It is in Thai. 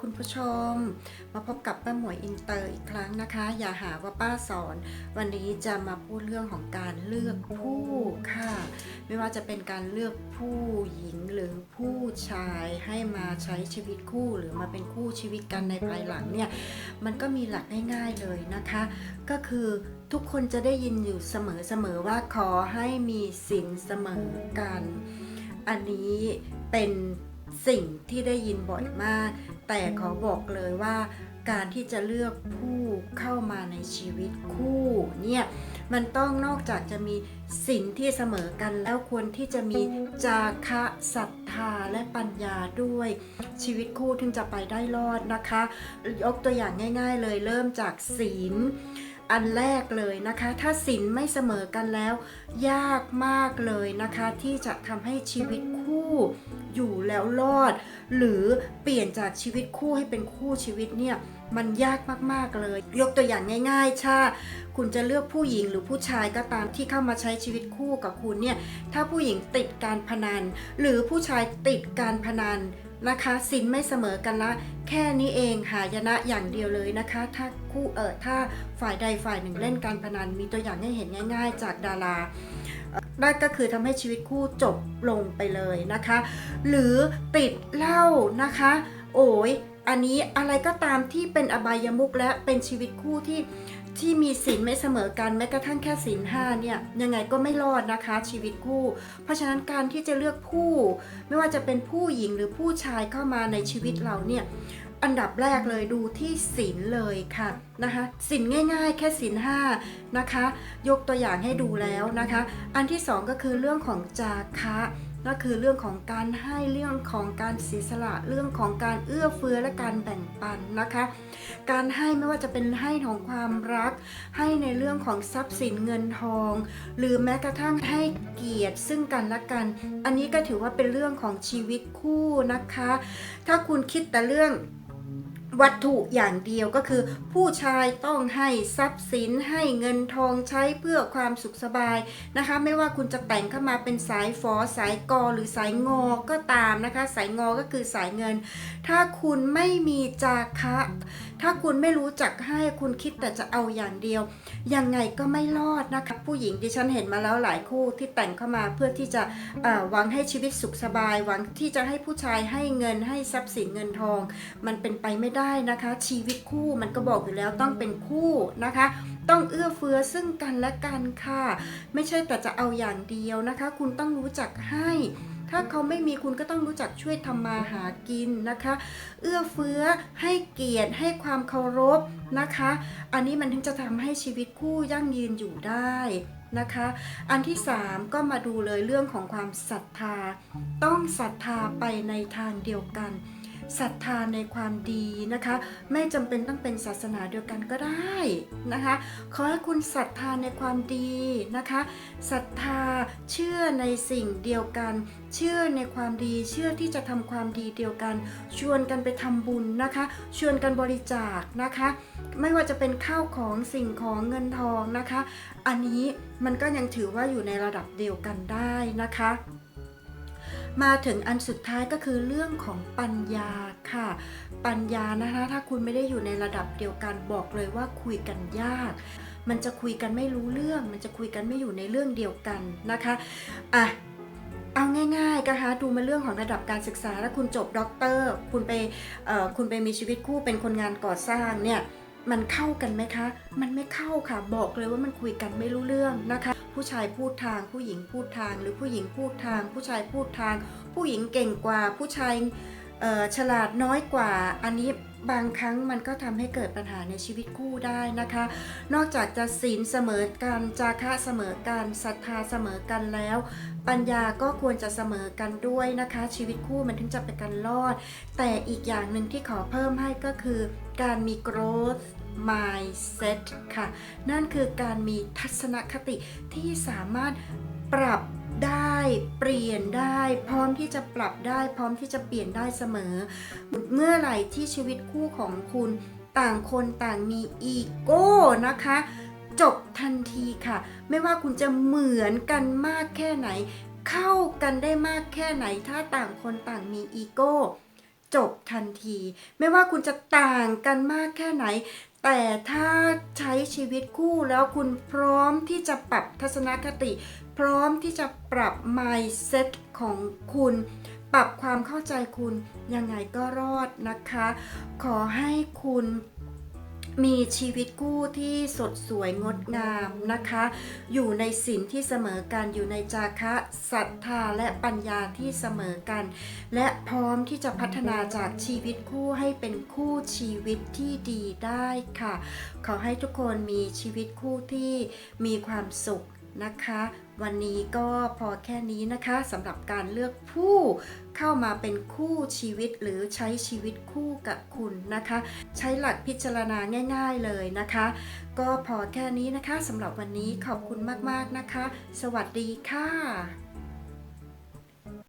คุณผู้ชม มาพบกับป้าหมวยอินเตอร์อีกครั้งนะคะ อย่าหาว่าป้าสอน วันนี้จะมาพูดเรื่องของการเลือกผู้ค่ะ ไม่ว่าจะเป็นการเลือกผู้หญิงหรือผู้ชายให้มาใช้ชีวิตคู่หรือมาเป็นคู่ชีวิตกันในภายหลังเนี่ยมันก็มีหลักง่ายๆเลยนะคะ ก็คือทุกคนจะได้ยินอยู่เสมอๆว่าขอให้มีสินเสมอกัน อันนี้เป็น สิ่งที่ได้ยินบ่อยมาก แต่ขอบอกเลยว่า การที่จะเลือกผู้เข้ามาในชีวิตคู่เนี่ยมันต้องนอกจากจะมีสินที่เสมอกันแล้วควรที่จะมีจาคะศรัทธาและปัญญาด้วย ชีวิตคู่ถึงจะไปได้รอดนะคะ ยกตัวอย่างง่าย ๆ เลยเริ่มจากศีล อันแรกเลยนะคะ ถ้าศีลไม่เสมอกันแล้ว ยากมากเลยนะคะ ที่จะทำให้ชีวิตคู่อยู่แล้วรอด หรือเปลี่ยนจากชีวิตคู่ให้เป็นคู่ชีวิตเนี่ยมันยากมากๆเลย ยกตัวอย่างง่ายๆ ถ้าคุณจะเลือกผู้หญิงหรือผู้ชายก็ตามที่เข้ามาใช้ชีวิตคู่กับคุณเนี่ย ถ้าผู้หญิงติดการพนัน หรือผู้ชายติดการพนันนะคะสินไม่เสมอกันละ แค่นี้เองหายนะอย่างเดียวเลยนะคะ ถ้าคู่เออถ้าฝ่ายใดฝ่ายหนึ่งเล่นการพนันมีตัวอย่างให้เห็นง่าย ๆ จากดารานั่นก็คือทำให้ชีวิตคู่จบลงไปเลยนะคะ หรือติดเหล้านะคะ โอ้ย อันนี้อะไรก็ตามที่เป็นอบายมุกและเป็นชีวิตคู่ที่ที่มีศีลไม่เสมอกันแม้กระทั่งแค่ศีลห้าเนี่ยยังไงก็ไม่รอดนะคะชีวิตคู่ เพราะฉะนั้นการที่จะเลือกผู้ ไม่ว่าจะเป็นผู้หญิงหรือผู้ชายเข้ามาในชีวิตเราเนี่ยอันดับแรกเลยดูที่ศีลเลยค่ะนะคะศีลง่ายๆ แค่ศีลห้านะคะ ยกตัวอย่างให้ดูแล้วนะคะ อันที่สองก็คือเรื่องของจาคะ ก็คือเรื่องของการให้เรื่องของการเสียสละเรื่องของการเอื้อเฟื้อและการแบ่งปันนะคะ การให้ไม่ว่าจะเป็นให้ของความรัก ให้ในเรื่องของทรัพย์สินเงินทอง หรือแม้กระทั่งให้เกียรติซึ่งกันและกัน อันนี้ก็ถือว่าเป็นเรื่องของชีวิตคู่นะคะ ถ้าคุณคิดแต่เรื่อง วัตถุอย่างเดียวก็คือ ผู้ชายต้องให้ทรัพย์สินให้เงินทองใช้เพื่อความสุขสบายนะคะ ไม่ว่าคุณจะแต่งเข้ามาเป็นสายฝอสายกอหรือสายงอก็ตามนะคะ สายงอก็คือสายเงิน ถ้าคุณไม่มีจาคะ ถ้าคุณไม่รู้จักให้คุณคิดแต่จะเอาอย่างเดียว ยังไงก็ไม่รอดนะคะผู้หญิงดิฉันเห็นมาแล้วหลายคู่ที่แต่งเข้ามาเพื่อที่จะหวังให้ชีวิตสุขสบาย หวังที่จะให้ผู้ชายให้เงินให้ทรัพย์สินเงินทอง มันเป็นไปไม่ได้ได้นะคะ ชีวิตคู่มันก็บอกอยู่แล้วต้องเป็นคู่นะคะ ต้องเอื้อเฟื้อซึ่งกันและกันค่ะ ไม่ใช่แต่จะเอาอย่างเดียวนะคะ คุณต้องรู้จักให้ ถ้าเขาไม่มีคุณก็ต้องรู้จักช่วยทำมาหากินนะคะ เอื้อเฟื้อให้เกียรติให้ความเคารพนะคะ อันนี้มันถึงจะทำให้ชีวิตคู่ยั่งยืนอยู่ได้นะคะ อันที่ 3 ก็มาดูเลยเรื่องของความศรัทธา ต้องศรัทธาไปในทางเดียวกัน ศรัทธาในความดีนะคะ ไม่จำเป็นต้องเป็นศาสนาเดียวกันก็ได้นะคะ ขอให้คุณศรัทธาในความดีนะคะศรัทธาเชื่อในสิ่งเดียวกัน เชื่อในความดี เชื่อที่จะทำความดีเดียวกัน ชวนกันไปทำบุญนะคะ ชวนกันบริจาคนะคะ ไม่ว่าจะเป็นข้าวของสิ่งของเงินทองนะคะ อันนี้มันก็ยังถือว่าอยู่ในระดับเดียวกันได้นะคะ มาถึงอันสุดท้ายก็คือเรื่องของปัญญาค่ะ ปัญญานะคะถ้าคุณไม่ได้อยู่ในระดับเดียวกันบอกเลยว่าคุยกันยาก มันจะคุยกันไม่รู้เรื่อง มันจะคุยกันไม่อยู่ในเรื่องเดียวกันนะคะอะเอาง่ายๆนะคะดูมาเรื่องของระดับการศึกษาแล้วคุณจบด็อกเตอร์ คุณไปคุณไปมีชีวิตคู่เป็นคนงานก่อสร้างเนี่ยมันเข้ากันไหมคะ มันไม่เข้าค่ะ บอกเลยว่ามันคุยกันไม่รู้เรื่องนะคะ ผู้ชายพูดทาง ผู้หญิงพูดทาง หรือผู้หญิงพูดทาง ผู้ชายพูดทาง ผู้หญิงเก่งกว่า ผู้ชายฉลาดน้อยกว่า อันนี้บางครั้งมันก็ทำให้เกิดปัญหาในชีวิตคู่ได้นะคะ นอกจากจะศีลเสมอกัน จาคะเสมอกัน ศรัทธาเสมอกันแล้ว ปัญญาก็ควรจะเสมอกันด้วยนะคะ ชีวิตคู่มันถึงจะเป็นการรอด แต่อีกอย่างหนึ่งที่ขอเพิ่มให้ก็คือ การมี growth mindset ค่ะ นั่นคือการมีทัศนคติที่สามารถปรับได้เปลี่ยนได้ พร้อมที่จะปรับได้ พร้อมที่จะเปลี่ยนได้เสมอ เมื่อไหร่ที่ชีวิตคู่ของคุณต่างคนต่างมีอีโก้นะคะจบทันทีค่ะ ไม่ว่าคุณจะเหมือนกันมากแค่ไหน เข้ากันได้มากแค่ไหน ถ้าต่างคนต่างมีอีโก้จบทันที ไม่ว่าคุณจะต่างกันมากแค่ไหน แต่ถ้าใช้ชีวิตคู่แล้วคุณพร้อมที่จะปรับทัศนคติ พร้อมที่จะปรับ mindset ของคุณ ปรับความเข้าใจคุณยังไงก็รอดนะคะ ขอให้คุณ มีชีวิตคู่ที่สดสวยงดงามนะคะ อยู่ในศีลที่เสมอกัน อยู่ในจาคะศรัทธาและปัญญาที่เสมอกัน และพร้อมที่จะพัฒนาจากชีวิตคู่ให้เป็นคู่ชีวิตที่ดีได้ค่ะ ขอให้ทุกคนมีชีวิตคู่ที่มีความสุข นะคะ วันนี้ก็พอแค่นี้นะคะสำหรับการเลือกผู้เข้ามาเป็นคู่ชีวิตหรือใช้ชีวิตคู่กับคุณนะคะ ใช้หลักพิจารณาง่าย ๆเลยนะคะ ก็พอแค่นี้นะคะสำหรับวันนี้ขอบคุณมากๆนะคะ สวัสดีค่ะ